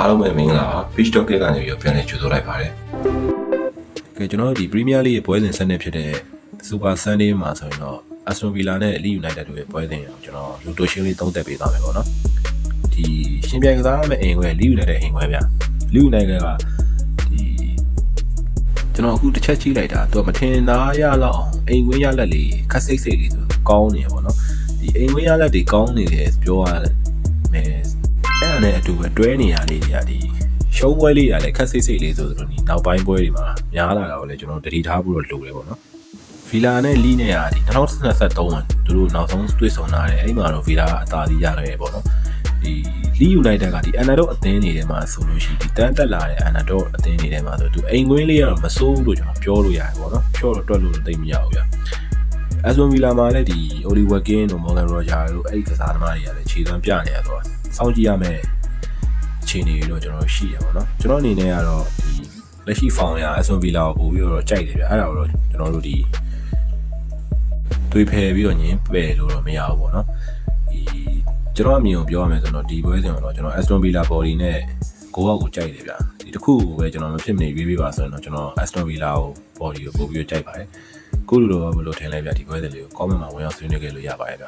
အားလုံးပဲမင်္ဂလာပါ Pitch Talk ကနေပြီးတော့ပြန်လည်ကြိုဆိုလိုက်ပါတယ်ကဲကျွန်တော်တို့ဒီ Premier League ရဲ့ပွဲစဉ်ဆက်နေဖြစ်တဲ့ Super Sunday မှာဆိုရင်တော့ Aston Villa နဲ့ Leeds United တို့ရဲ့ပွဲစဉ်ကိုကျွန်တော်လူတိုရှင်းလေးသုံးသပ်ပေးသွားမယ်ပေါ့နော်ဒီရှင်ပြိုင်ကစားမဲ့အိမ်ခွဲ Leeds United အိမ်ခွဲဗျ Leeds United ကဒီကျွန်တော်အခုတစ်ချက်ကြည့်လိုက်တာသူကမထင်သားရတော့အိမ်ခွဲရလက်လေးခက်စိတ်စိတ်လေးဆိုကောင်းနေရပေါ့နော်ဒီအိမ်ခွဲရလက်တွေကောင်းနေတယ်ပြောရတယ်မယ်အဲ့ဒါ နဲ့အတူပဲတွဲနေရလေးတွေကဒီရှုံးပွဲလေးတွေကလည်းခက်စိတ်စိတ်လေးဆိုသလိုဒီနောက်ပိုင်းပွဲတွေမှာများလာတာကိုလည်းကျွန်တော်တတိထားဖို့တော့လိုတယ်ပေါ့နော်ဗီလာနဲ့လီနဲ့ကဒီ2023မှာသူတို့နောက်ဆုံးတွေ့ဆုံလာတယ်အဲ့ဒီမှာတော့ဗီလာကအသာစီးရခဲ့တယ်ပေါ့နော်ဒီလီယူနိုက်တက်ကဒီအန်နာတော့အသင်းနေထဲမှာဆိုလို့ရှိရင်ဒီတန်းတက်လာတဲ့အန်နာတော့အသင်းနေထဲမှာဆိုသူအိမ်ကွင်းလေးကတော့မစိုးဘူးလို့ကျွန်တော်ပြောလို့ရတယ်ပေါ့နော်ချော့တော့တွက်လို့တော့သိမရဘူးဗျ အဆွန်ဗီလာမှာလည်းဒီအိုလီဝက်ကင်းတို့မော်ဂန်ရောဂျာတို့အဲ့ဒီကစားသမားတွေကလည်းခြေသွမ်းပြနေရတော့စောင့်ကြည့်ရမယ်အခြေအနေတွေတော့ကျွန်တော်ရှိရပါတော့ကျွန်တော်အနေနဲ့ကတော့ဒီလက်ရှိဖောင်ရအဆွန်ဗီလာကိုပို့ပြီးတော့ကြိုက်တယ်ဗျအဲ့ဒါကိုတော့ကျွန်တော်တို့ဒီတွေးဖယ်ပြီးတော့ညင်းပယ်လို့တော့မရဘူးပေါ့နော်ဒီကျွန်တော်အမြင်ကိုပြောရမယ်ဆိုတော့ဒီပွဲစဉ်ကတော့ကျွန်တော် Aston Villa body နဲ့ကိုယ့်အောက်ကိုကြိုက်တယ်ဗျဒီတစ်ခုကိုပဲကျွန်တော်မဖြစ်မနေရွေးပေးပါဆိုရင်တော့ကျွန်တော် Aston Villa ကို body ကိုပို့ပြီးတော့ကြိုက်ပါတယ် ကိုလိုလိုဘယ်လိုထင်လဲဗျဒီပွဲစဉ်လေးကို comment မှာဝင်ရောက်ဆွေးနွေးခဲ့လို့ရပါတယ်ဗျ